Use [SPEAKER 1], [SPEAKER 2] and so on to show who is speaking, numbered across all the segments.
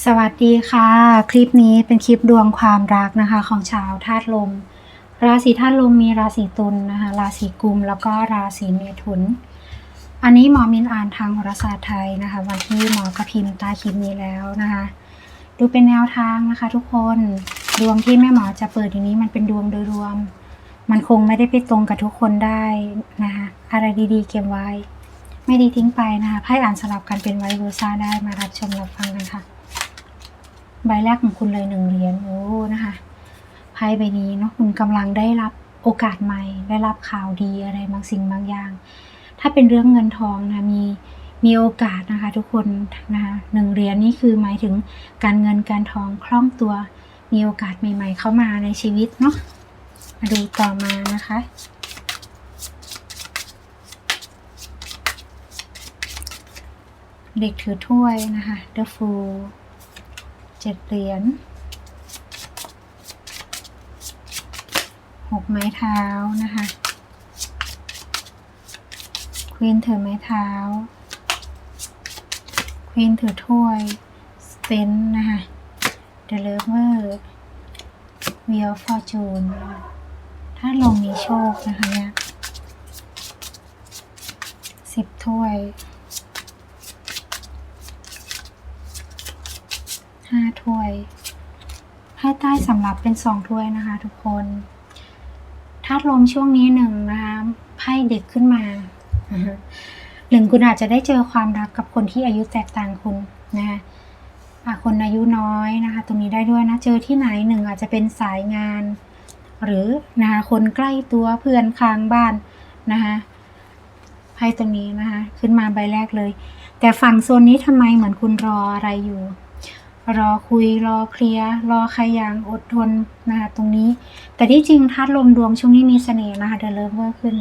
[SPEAKER 1] สวัสดีค่ะ คลิปนี้เป็นคลิปดวงความรักนะคะ ของชาวธาตุลม ราศีธาตุลมมีราศีตุลนะคะราศีกุม แล้วก็ราศีเมถุน อันนี้หมอมินอ่านทางโหราศาสตร์ไทยนะคะ วันที่หมอกระพิมพ์ต้คลิปนี้แล้วนะคะ ดูเป็นแนวทางนะคะ ทุกคนดวงที่แม่หมอจะเปิดอย่างนี้มันเป็นดวงโดยรวม มันคงไม่ได้ไปตรงกับทุกคนได้นะคะอะไรดีๆ เก็บไว้ ไม่ดีทิ้งไปนะคะไพ่อ่านสลับกันเป็นไวเวอร์ซ่าได้มารับชมรับฟังกันค่ะ ใบแรกของคุณเลยหนึ่งเหรียญโอ้นะคะไพ่ใบนี้เนาะคุณกำลังได้รับโอกาสใหม่ ได้รับข่าวดีอะไรบางสิ่งบางอย่าง ถ้าเป็นเรื่องเงินทองนะมีมีโอกาสนะคะ ทุกคนนะคะหนึ่งเหรียญนี่คือหมายถึงการเงินการทองคล่องตัว มีโอกาสใหม่ ๆ เข้ามาในชีวิตเนาะมาดูต่อมานะคะเด็กถือถ้วยนะคะ The Fool เจ็ดเหรียญหกไม้เท้านะคะควีนถือไม้เท้าควีนถือถ้วยสเปนนะคะเดลเวอร์วีลฟอร์จูนถ้าลงมีโชคนะคะเนี่ยสิบถ้วย ห้าถ้วยไพ่ใต้สำหรับเป็นสองถ้วยนะคะ ทุกคนธาตุลมช่วงนี้หนึ่งนะคะไพ่เด็กขึ้นมาหนึ่งคุณอาจจะได้เจอความรักกับคนที่อายุแตกต่างคุณนะคะอะคนอายุน้อยนะคะ ตรงนี้ได้ด้วยนะ เจอที่ไหนหนึ่งอาจจะเป็นสายงาน หรือนะคะคนใกล้ตัวเพื่อนค้างบ้านนะคะไพ่ตรงนี้นะคะ ขึ้นมาใบแรกเลย แต่ฝั่งโซนนี้ทำไมเหมือนคุณรออะไรอยู่ รอคุยรอเคลียร์รอใครอย่างอดทนนะคะตรงนี้ แต่ที่จริงธาตุลมดวงช่วงนี้มีเสน่ห์นะคะเดลเวอร์ขึ้น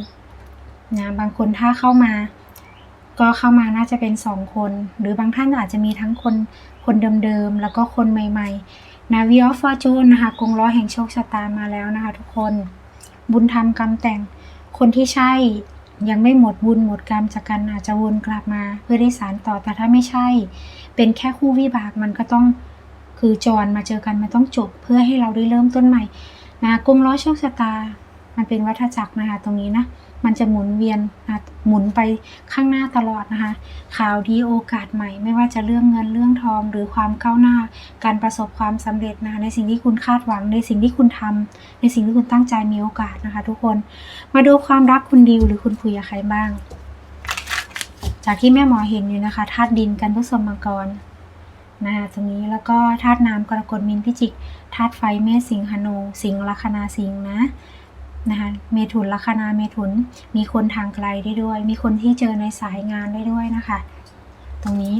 [SPEAKER 1] นะบางคนถ้าเข้ามา ก็เข้ามาน่าจะเป็นสองคน หรือบางท่านอาจจะมีทั้งคนคนเดิมๆ แล้วก็คนใหม่ๆนาวิออฟฟอร์จูนนะคะกงล้อแห่งโชคชะตามาแล้วนะคะทุกคน บุญธรรมกรรมแต่งคนที่ใช่ยังไม่หมดบุญหมดกรรมจากกันอาจจะวนกลับมาเพื่อได้สารต่อแต่ถ้าไม่ใช่ เป็นแค่คู่วิบากมันก็ต้องคือจรมาเจอกันมันต้องจบเพื่อให้เราได้เริ่มต้นใหม่นะกลมล้อโชคชะตา มันเป็นวัฏจักรนะคะตรงนี้นะมันจะหมุนเวียนนะหมุนไปข้างหน้าตลอดนะคะ ข่าวดีโอกาสใหม่ ไม่ว่าจะเรื่องเงินเรื่องทองหรือความก้าวหน้า การประสบความสำเร็จนะคะในสิ่งที่คุณคาดหวังในสิ่งที่คุณทำในสิ่งที่คุณตั้งใจมีโอกาสนะคะ ทุกคน มาดูความรักคุณดิวหรือคุณคุยกับใครบ้าง จากที่แม่หมอเห็นอยู่นะคะธาตุดินกันทุกสมมังกรนะคะตรงนี้แล้วก็ธาตุน้ำกรกฎมินพิจิกธาตุไฟเมษสิงหนูสิงห์ลัคนาสิงห์นะนะคะเมถุนลัคนาเมถุนมีคนทางไกลได้ด้วย มีคนที่เจอในสายงานได้ด้วยนะคะ ตรงนี้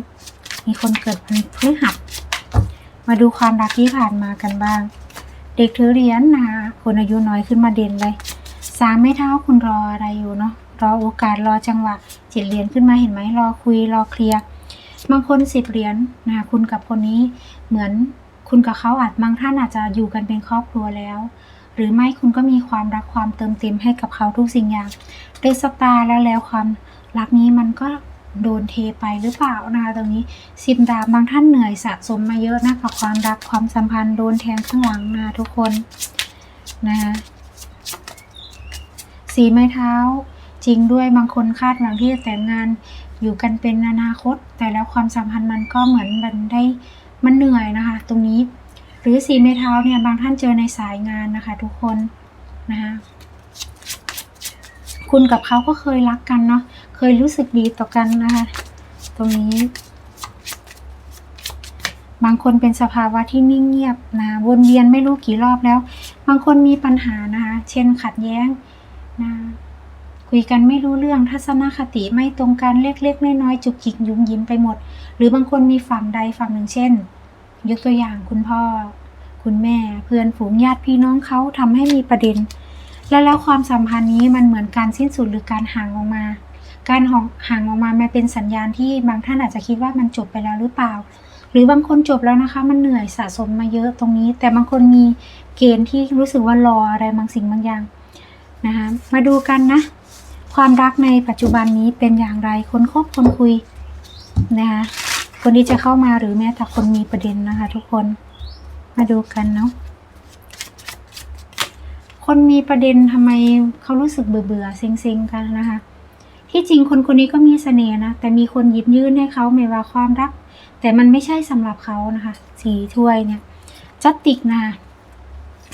[SPEAKER 1] มีคนเกิดวันพฤหัสมาดูความรักที่ผ่านมากันบ้าง เด็กถือเหรียญนะคะคนอายุน้อยขึ้นมาเด่นเลยสามไม่เท่าคุณรออะไรอยู่เนาะ รอโอกาสรอจังหวะเจ็ดเหรียญขึ้นมาเห็นไหมรอคุยรอเคลียร์บางคนสิบเหรียญนะคุณกับคนนี้เหมือนคุณกับเขาอาจบางท่านอาจจะอยู่กันเป็นครอบครัวแล้ว หรือไม่คุณก็มีความรักความเติมเต็มให้กับเขาทุกสิ่งอย่างเดสตาร์แล้วแล้วความรักนี้มันก็โดนเทไปหรือเปล่านะคะตรงนี้สิบดาบบางท่านเหนื่อยสะสมมาเยอะนะกับความรักความสัมพันธ์โดนแทงข้างหลังนะทุกคนนะคะสีไม้เท้า จริงด้วยบางคนคาดหวังที่จะแต่งงานอยู่กันเป็นอนาคต แต่แล้วความสัมพันธ์มันก็เหมือนมันได้มันเหนื่อยนะคะ ตรงนี้ หรือสีไม้เท้าเนี่ยบางท่านเจอในสายงานนะคะ ทุกคนนะคะคุณกับเขาก็เคยรักกันเนาะเคยรู้สึกดีต่อกันนะคะ ตรงนี้ บางคนเป็นสภาวะที่นิ่งเงียบนะวนเวียนไม่รู้กี่รอบแล้ว บางคนมีปัญหานะคะ เช่นขัดแย้งนะ คุยกันไม่รู้เรื่องทัศนคติไม่ตรงกันเล็กๆน้อยๆจุกจิกยุ่มยิ้มไปหมด หรือบางคนมีฝั่งใดฝั่งหนึ่งเช่น ยกตัวอย่างคุณพ่อ คุณแม่เพื่อนฝูงญาติพี่น้องเขาทำให้มีประเด็น และแล้วความสัมพันธ์นี้มันเหมือนการสิ้นสุดหรือการห่างออกมา การห่างออกมามันเป็นสัญญาณที่บางท่านอาจจะคิดว่ามันจบไปแล้วหรือเปล่า หรือบางคนจบแล้วนะคะ มันเหนื่อยสะสมมาเยอะตรงนี้ แต่บางคนมีเกณฑ์ที่รู้สึกว่ารออะไรบางสิ่งบางอย่างนะคะมาดูกันนะ ความรักในปัจจุบันนี้เป็นอย่างไร คนคบคนคุยนะคะคนที่จะเข้ามาหรือแม้แต่คนมีประเด็นนะคะ ทุกคนมาดูกันเนาะคนมีประเด็นทำไมเขารู้สึกเบื่อเบื่อเซ็งๆกันนะคะ ที่จริงคนคนนี้ก็มีเสน่ห์นะแต่มีคนหยิบยื่นให้เขาไม่ว่าความรัก แต่มันไม่ใช่สำหรับเขานะคะสีถ้วยเนี่ยจัตติกนะคะ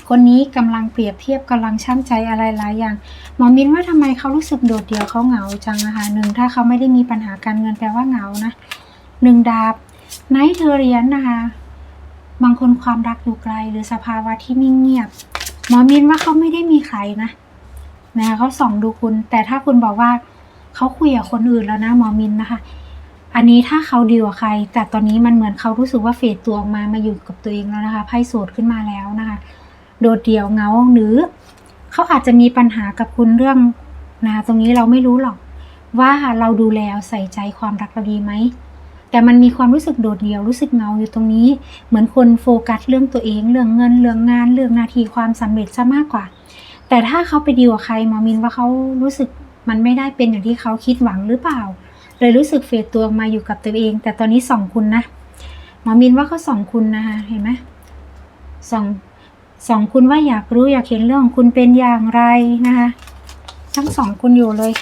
[SPEAKER 1] คนนี้กำลังเปรียบเทียบกำลังช่างใจอะไรหลายอย่าง หมอมินว่าทำไมเขารู้สึกโดดเดี่ยวเขาเหงาจังนะคะหนึ่งถ้าเขาไม่ได้มีปัญหาการเงินแปลว่าเหงานะหนึ่งดาบไนท์เทอเรียนนะคะ บางคนความรักอยู่ไกล หรือสภาวะที่นิ่งเงียบ หมอมินว่าเขาไม่ได้มีใครนะนะคะเขาส่องดูคุณ แต่ถ้าคุณบอกว่าเขาคุยกับคนอื่นแล้วนะหมอมินนะคะ อันนี้ถ้าเขาดีกว่าใคร แต่ตอนนี้มันเหมือนเขารู้สึกว่าเฟดตัวออกมามาอยู่กับตัวเองแล้วนะคะไพ่โสดขึ้นมาแล้วนะคะ โดดเดี่ยวเงาหรือเขาอาจจะมีปัญหากับคุณเรื่องนะคะตรงนี้เราไม่รู้หรอก ว่าเราดูแลใส่ใจความรักเราดีไหมแต่มันมีความรู้สึกโดดเดี่ยวรู้สึกเงาอยู่ตรงนี้ เหมือนคนโฟกัสเรื่องตัวเองเรื่องเงินเรื่องงานเรื่องนาทีความสำเร็จซะมากกว่า แต่ถ้าเขาไปดีกว่าใครหมอมินว่าเขารู้สึกมันไม่ได้เป็นอย่างที่เขาคิดหวังหรือเปล่า เลยรู้สึกเฟดตัวมาอยู่กับตัวเอง แต่ตอนนี้ส่องคุณนะหมอมินว่าเขาส่องคุณนะคะเห็นไหมส่อง สองคุณว่าอยากรู้อยากเห็นเรื่องคุณเป็นอย่างไรนะคะทั้งสองคุณอยู่เลย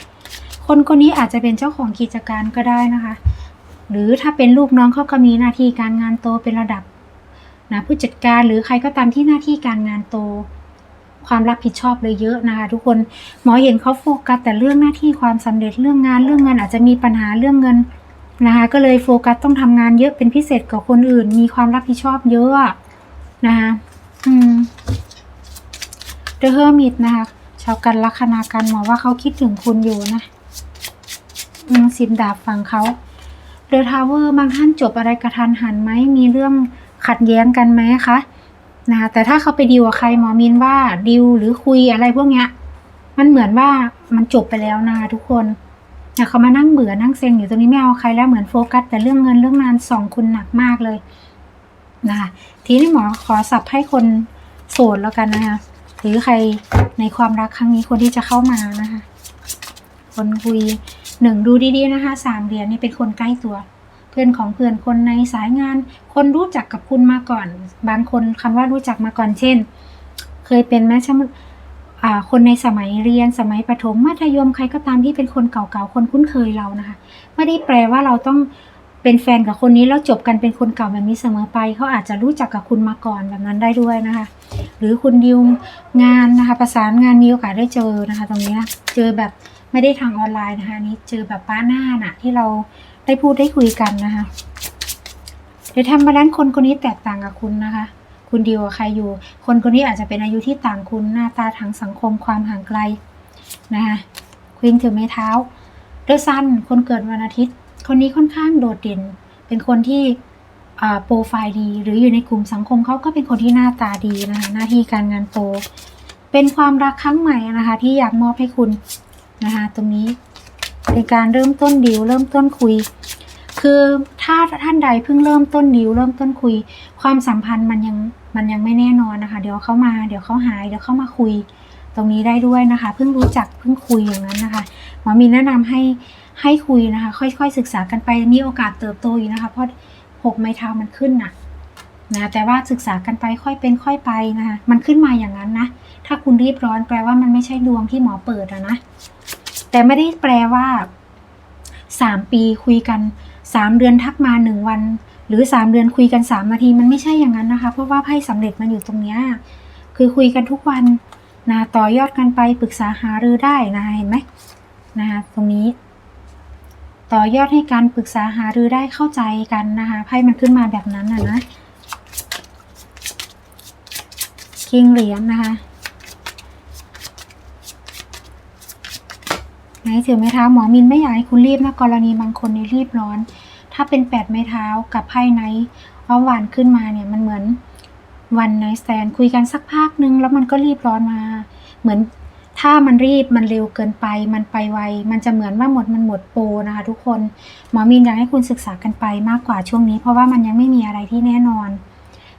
[SPEAKER 1] คนคนนี้อาจจะเป็นเจ้าของกิจการก็ได้นะคะ หรือถ้าเป็นลูกน้องเขาก็มีหน้าที่การงานโตเป็นระดับนะผู้จัดการหรือใครก็ตามที่หน้าที่การงานโต ความรับผิดชอบเลยเยอะนะคะ ทุกคนหมอเห็นเขาโฟกัสแต่เรื่องหน้าที่ความสำเร็จเรื่องงานเรื่องเงินอาจจะมีปัญหาเรื่องเงินนะคะก็เลยโฟกัสต้องทำงานเยอะเป็นพิเศษกว่าคนอื่น มีความรับผิดชอบเยอะนะคะ อืมเดอะเฮอร์มิตนะคะ ชาวกันลัคนากันหมอว่าเขาคิดถึงคุณอยู่นะ อืมสิบดาบฝั่งเขาเดอะทาวเวอร์บางท่านจบอะไรกระทันหันไหมมีเรื่องขัดแย้งกันไหมคะนะคะแต่ถ้าเขาไปดีลกับใครหมอมินว่าดีลหรือคุยอะไรพวกเนี้ย มันเหมือนว่ามันจบไปแล้วนะคะทุกคนแต่เขามานั่งเบื่อนั่งเซ็งอยู่ตรงนี้ไม่เอาใครแล้วเหมือนโฟกัส แต่เรื่องเงินเรื่องงานสองคุณหนักมากเลย นะคะทีนี้หมอขอสับให้คนโสดแล้วกันนะคะหรือใครในความรักครั้งนี้คนที่จะเข้ามานะคะ คนคุยหนึ่งดูดีๆนะคะสามเหรียญนี่เป็นคนใกล้ตัว เพื่อนของเพื่อนคนในสายงาน คนรู้จักกับคุณมาก่อน บางคนคำว่ารู้จักมาก่อนเช่น เคยเป็นแม่ช่างอ่าคนในสมัยเรียนสมัยประถมมัธยมใครก็ตามที่เป็นคนเก่าๆคนคุ้นเคยเรานะคะ ไม่ได้แปลว่าเราต้อง เป็นแฟนกับคนนี้แล้วจบกันเป็นคนเก่าแบบนี้เสมอไป เขาอาจจะรู้จักกับคุณมาก่อนแบบนั้นได้ด้วยนะคะ หรือคุณดิวงานนะคะ ประสานงานมีโอกาสได้เจอนะคะ ตรงนี้เจอแบบไม่ได้ทางออนไลน์นะคะนี้เจอแบบป้าหน้าน่ะ ที่เราได้พูดได้คุยกันนะคะเดี๋ยวทำมาด้านคนคนนี้แตกต่างกับคุณนะคะ คุณดิวกับใครอยู่ คนคนนี้อาจจะเป็นอายุที่ต่างคุณหน้าตาทางสังคมความห่างไกลนะคะควินถือไม้เท้าเดอะซันคนเกิดวันอาทิตย์ คนนี้ค่อนข้างโดดเด่น เป็นคนที่โปรไฟล์ดี หรืออยู่ในกลุ่มสังคมเขาก็เป็นคนที่หน้าตาดีนะคะหน้าที่การงานโต เป็นความรักครั้งใหม่นะคะ ที่อยากมอบให้คุณนะคะตรงนี้เป็นการเริ่มต้นดีลเริ่มต้นคุย คือถ้าท่านใดเพิ่งเริ่มต้นดีลเริ่มต้นคุย ความสัมพันธ์มันยังมันยังไม่แน่นอนนะคะ เดี๋ยวเข้ามาเดี๋ยวเขาหายเดี๋ยวเข้ามาคุย ตรงนี้ได้ด้วยนะคะ เพิ่งรู้จักเพิ่งคุยอย่างนั้นนะคะหมอมีแนะนำให้ ให้คุยนะคะ ค่อยๆศึกษากันไปมีโอกาสเติบโตอยู่นะคะ เพราะหกไม้เท้ามันขึ้นน่ะนะแต่ว่าศึกษากันไปค่อยเป็นค่อยไปนะคะมันขึ้นมาอย่างนั้นนะถ้าคุณรีบร้อนแปลว่ามันไม่ใช่ดวงที่หมอเปิดอะนะแต่ไม่ได้แปลว่าสามปีคุยกันสามเดือนทักมาหนึ่งวัน หรือสามเดือนคุยกันสามนาทีมันไม่ใช่อย่างนั้นนะคะ เพราะว่าไพ่สำเร็จมันอยู่ตรงเนี้ยคือคุยกันทุกวันนะต่อยอดกันไปปรึกษาหารือได้นะคะเห็นไหมนะคะตรงนี้ ต่อยอดให้การปรึกษาหารือได้เข้าใจกันนะคะไพ่มันขึ้นมาแบบนั้นนะนะคิงเหรียญนะคะไหนถือไม้เท้าหมอมินไม่อยากให้คุณรีบนะกรณีบางคนนี่รีบร้อน ถ้าเป็นแปดไม้เท้ากับไพ่ไนท์ว่าหวานขึ้นมาเนี่ยมันเหมือนวันไนท์แซนคุยกันสักพักนึงแล้วมันก็รีบร้อนมา เหมือน ถ้ามันรีบมันเร็วเกินไป มันไปไว มันจะเหมือนว่าหมดมันหมดโปนะคะ ทุกคน หมอมีนอยากให้คุณศึกษากันไปมากกว่าช่วงนี้ เพราะว่ามันยังไม่มีอะไรที่แน่นอน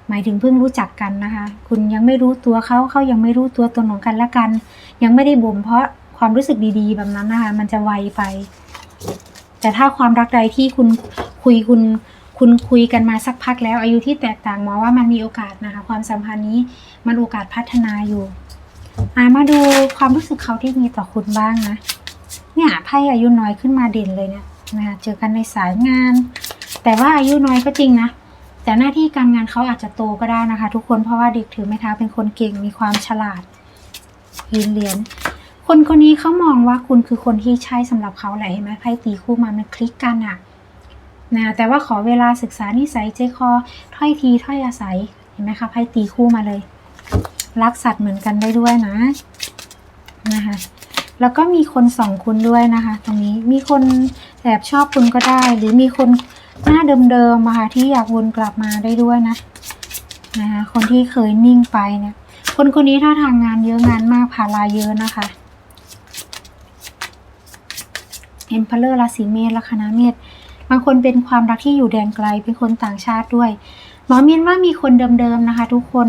[SPEAKER 1] หมายถึงเพิ่งรู้จักกันนะคะ คุณยังไม่รู้ตัวเขาเขายังไม่รู้ตัวตนของกันและกัน ยังไม่ได้บ่มเพราะความรู้สึกดีๆ แบบนั้นนะคะ มันจะไวไป แต่ถ้าความรักใดที่คุณคุยคุณคุณคุยกันมาสักพักแล้วอายุที่แตกต่างหมอว่ามันมีโอกาสนะคะ ความสัมพันธ์นี้มันโอกาสพัฒนาอยู่ อ่ามาดูความรู้สึกเขาที่มีต่อคุณบ้างนะ เนี่ยไพ่อายุน้อยขึ้นมาเด่นเลยเนี่ยนะคะเจอกันในสายงาน แต่ว่าอายุน้อยก็จริงนะ แต่หน้าที่การงานเขาอาจจะโตก็ได้นะคะ ทุกคนเพราะว่าเด็กถือไม้เท้าเป็นคนเก่งมีความฉลาดยืนเหรียญคนคนนี้เขามองว่าคุณคือคนที่ใช่สำหรับเขาแหละเห็นไหมไพ่ตีคู่มามันคลิกกันอะนะแต่ว่าขอเวลาศึกษานิสัยใจคอถ้อยทีถ้อยอาศัยเห็นไหมคะไพ่ตีคู่มาเลย รักสัตว์เหมือนกันได้ด้วยนะนะคะแล้วก็มีคนส่องคุณด้วยนะคะ ตรงนี้มีคนแอบชอบคุณก็ได้ หรือมีคนหน้าเดิมๆมาค่ะที่อยากวนกลับมาได้ด้วยนะนะคะคนที่เคยนิ่งไปเนี่ย คนคนนี้ถ้าทางงานเยอะงานมากภาราเยอะนะคะเอ็มพเลอร์ราศีเมษลัคนาเมษบางคนเป็นความรักที่อยู่แดนไกลเป็นคนต่างชาติด้วย หมอเมียนว่ามีคนเดิมๆนะคะ ทุกคน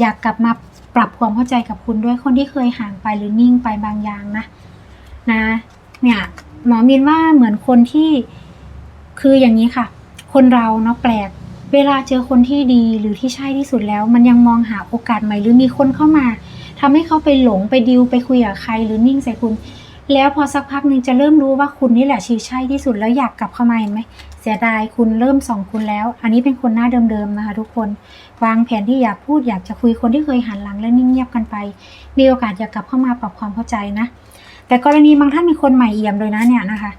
[SPEAKER 1] อยากกลับมา ปรับความเข้าใจกับคุณด้วยคนที่เคยห่างไปหรือนิ่งไปบางอย่างนะนะเนี่ยหมอมีนว่าเหมือนคนที่คืออย่างนี้ค่ะ คนเราเนาะแปลก เวลาเจอคนที่ดีหรือที่ใช่ที่สุดแล้ว มันยังมองหาโอกาสใหม่ หรือมีคนเข้ามาทำให้เขาไปหลงไปดิวไปคุยกับใครหรือนิ่งใส่คุณ แล้วพอสักพักหนึ่งจะเริ่มรู้ว่าคุณนี่แหละชีใช่ที่สุดแล้วอยากกลับเข้ามาเห็นไหม สียดายคุณเริ่มส่องคุณแล้ว อันนี้เป็นคนหน้าเดิมๆนะคะ ทุกคน วางแผนที่อยากพูดอยากจะคุยคนที่เคยหันหลังแล้วนิ่งเงียบกันไป มีโอกาสอยากกลับเข้ามาปรับความเข้าใจนะ แต่กรณีบางท่านมีคนใหม่เอี่ยมเลยนะเนี่ยนะคะ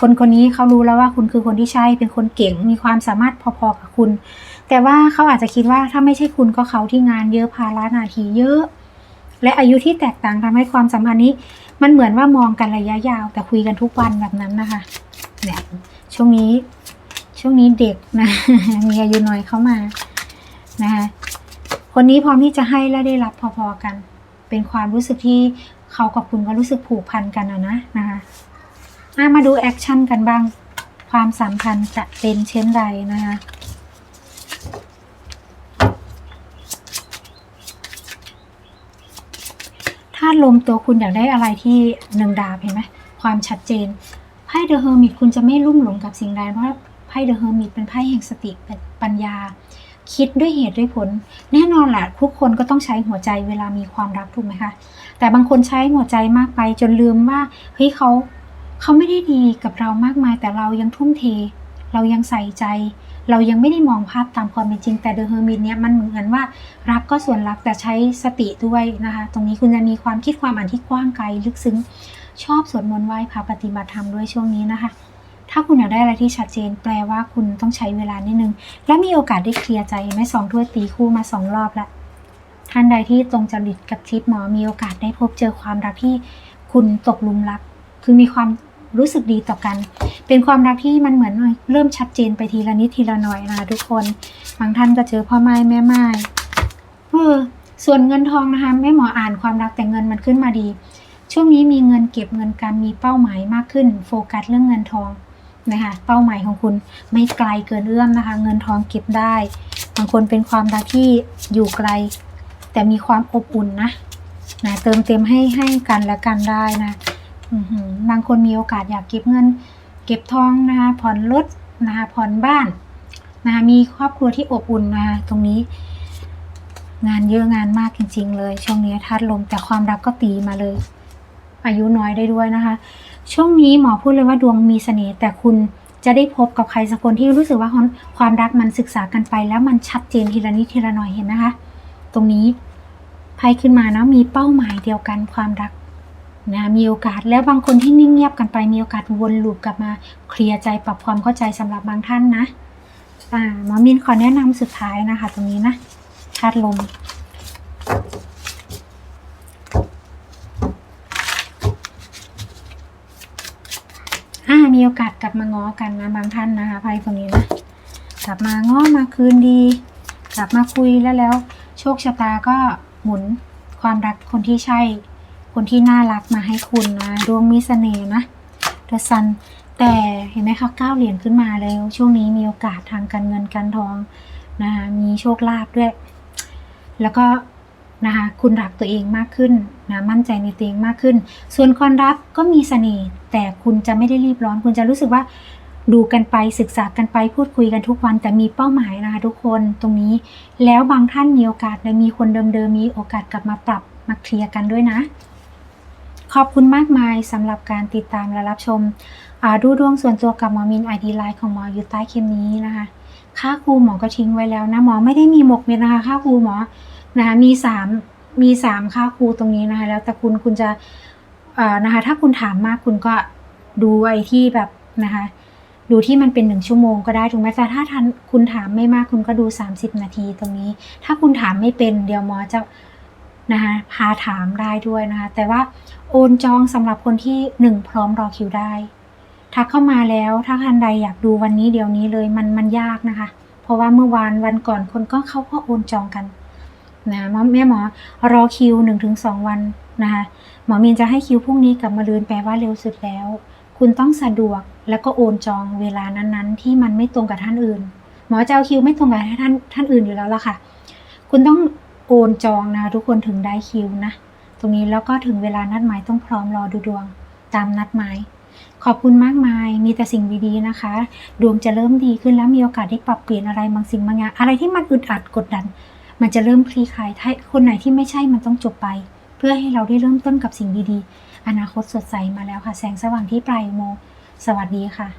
[SPEAKER 1] คนคนนี้เขารู้แล้วว่าคุณคือคนที่ใช่ เป็นคนเก่ง มีความสามารถพอๆกับคุณ แต่ว่าเขาอาจจะคิดว่าถ้าไม่ใช่คุณก็เขาที่งานเยอะภาระนาทีเยอะ และอายุที่แตกต่างทำให้ความสัมพันธ์นี้ มันเหมือนว่ามองกันระยะยาว แต่คุยกันทุกวันแบบนั้นนะคะเนี่ยช่วงนี้ ช่วงนี้เด็กนะ มีอายุน้อยเข้ามานะคะคนนี้พร้อมที่จะให้และได้รับพอๆกัน เป็นความรู้สึกที่เขากับคุณก็รู้สึกผูกพันกันนะนะนะคะอะมาดูแอคชั่นกันบ้าง ความสัมพันธ์จะเป็นเช่นไรนะคะถ้าลมตัวคุณอยากได้อะไรที่หนึ่งดาบเห็นไหมความชัดเจนไพ่เดอะเฮอร์มิตคุณจะไม่ลุ่มหลงกับสิ่งใดเพราะ ไพ่เดอะเฮอร์มิตเป็นไพ่แห่งสติปัญญา คิดด้วยเหตุด้วยผล แน่นอนแหละทุกคนก็ต้องใช้หัวใจเวลามีความรักถูกไหมคะ แต่บางคนใช้หัวใจมากไปจนลืมว่าเฮ้ยเขาเขาไม่ได้ดีกับเรามากมายแต่เรายังทุ่มเท เรายังใส่ใจ เรายังไม่ได้มองภาพตามความเป็นจริง แต่เดอะเฮอร์มิตเนี่ยมันเหมือนว่ารักก็ส่วนรักแต่ใช้สติด้วยนะคะ ตรงนี้คุณจะมีความคิดความอ่านที่กว้างไกลลึกซึ้ง ชอบสวดมนต์ไหว้พระปฏิบัติธรรมด้วยช่วงนี้นะคะ ถ้าคุณอยากได้อะไรที่ชัดเจน แปลว่าคุณต้องใช้เวลานิดนึง และมีโอกาสได้เคลียร์ใจเห็นไหม่สองถ้วยตีคู่มาสองรอบละท่านใดที่ตรงจริตกับทิศหมอมีโอกาสได้พบเจอความรักที่คุณตกลุมรัก คือมีความรู้สึกดีต่อกัน เป็นความรักที่มันเหมือนเริ่มชัดเจนไปทีละนิดทีละหน่อยนะทุกคน บางท่านก็เจอพ่อไม้แม่ไม้เออส่วนเงินทองนะคะไม่หมออ่านความรักแต่เงินมันขึ้นมาดี ช่วงนี้มีเงินเก็บเงินการมีเป้าหมายมากขึ้น โฟกัสเรื่องเงินทอง นะคะเป้าหมายของคุณไม่ไกลเกินเอื้อมนะคะ เงินทองเก็บได้บางคนเป็นความรักที่อยู่ไกล แต่มีความอบอุ่นนะนะเติมเต็มให้ให้กันและกันได้นะบางคนมีโอกาสอยากเก็บเงิน เก็บทองนะคะผ่อนรถนะคะผ่อนบ้านนะคะมีครอบครัวที่อบอุ่นนะคะตรงนี้ งานเยอะงานมากจริง ๆ เลย ช่วงนี้ธาตุลมแต่ความรักก็ตีมาเลย อายุน้อยได้ด้วยนะคะ ช่วงนี้หมอพูดเลยว่าดวงมีเสน่ห์แต่คุณจะได้พบกับใครสักคนที่รู้สึกว่าความรักมันศึกษากันไป แล้วมันชัดเจนทีละนิดทีละหน่อยเห็นไหมคะตรงนี้ไพ่ขึ้นมาเนาะมีเป้าหมายเดียวกันความรักนะมีโอกาสแล้วบางคนที่นิ่งเงียบกันไปมีโอกาสวนลูปกลับมาเคลียร์ใจปรับความเข้าใจสำหรับบางท่านนะอ่าหมอมินขอแนะนำสุดท้ายนะคะ ตรงนี้นะธาตุลม อ่ามีโอกาสกลับมาง้อกันนะบางท่านนะคะไพ่ตรงนี้นะกลับมาง้อมาคืนดี กลับมาคุยแล้วแล้ว โชคชะตาก็หมุนความรักคนที่ใช่ คนที่น่ารักมาให้คุณนะดวงมีเสน่ห์นะเดอะซันแต่เห็นไหมคะก้าวเหรียญขึ้นมาแล้ว ช่วงนี้มีโอกาสทางการเงินการทองนะคะมีโชคลาภด้วย แล้วก็ นะคะคุณรักตัวเองมากขึ้นนะมั่นใจในตัวเองมากขึ้น ส่วนความรักก็มีเสน่ห์แต่คุณจะไม่ได้รีบร้อน คุณจะรู้สึกว่าดูกันไปศึกษากันไปพูดคุยกันทุกวัน แต่มีเป้าหมายนะคะทุกคนตรงนี้ แล้วบางท่านมีโอกาสและมีคนเดิมๆมีโอกาสกลับมาปรับมาเคลียร์กันด้วยนะ ขอบคุณมากมายสำหรับการติดตามและรับชมดูดวงส่วนตัวกับหมอมินไอดีไลน์ของหมออยู่ใต้คลิปนี้นะคะ ค่าครูหมอก็ทิ้งไว้แล้วนะหมอไม่ได้มีหมกเม็ดนะคะค่าครูหมอ นะคะมีสามมีสามค่าครูตรงนี้นะคะแล้วแต่คุณคุณจะเอ่อนะคะถ้าคุณถามมากคุณก็ดูไอ้ที่แบบนะคะดูที่มันเป็นหนึ่งชั่วโมงก็ได้ถูกไหมแต่ถ้าทันคุณถามไม่มากคุณก็ดู 30 นาทีตรงนี้ ถ้าคุณถามไม่เป็นเดี๋ยวหมอจะนะคะพาถามได้ด้วยนะคะแต่ว่าโอนจองสำหรับคนที่หนึ่งพร้อมรอคิวได้ทักเข้ามาแล้วถ้าท่านใดอยากดูวันนี้เดี๋ยวนี้เลยมันมันยากนะคะ เพราะว่าเมื่อวานวันก่อนคนก็เขาก็โอนจองกัน นะแม่หมอรอคิวหนึ่งถึงสองวันนะคะหมอมีนจะให้คิวพรุ่งนี้กลับมาลืนแปลว่าเร็วสุดแล้ว คุณต้องสะดวกแล้วก็โอนจองเวลานั้นๆ ที่มันไม่ตรงกับท่านอื่น หมอจะเอาคิวไม่ตรงกับท่านท่านอื่นอยู่แล้วล่ะค่ะ คุณต้องโอนจองนะทุกคนถึงได้คิวนะ ตรงนี้แล้วก็ถึงเวลานัดหมายต้องพร้อมรอดูดวง ตามนัดหมาย ขอบคุณมากมาย มีแต่สิ่งดีๆนะคะ ดวงจะเริ่มดีขึ้นแล้วมีโอกาสได้ปรับเปลี่ยนอะไรบางสิ่งบางอย่างอะไรที่มันอึดอัดกดดัน มันจะเริ่มคลี่คลายถ้าคนไหนที่ไม่ใช่มันต้องจบไป เพื่อให้เราได้เริ่มต้นกับสิ่งดีๆ อนาคตสดใสมาแล้วค่ะ แสงสว่างที่ปลายอุโมงค์สวัสดีค่ะ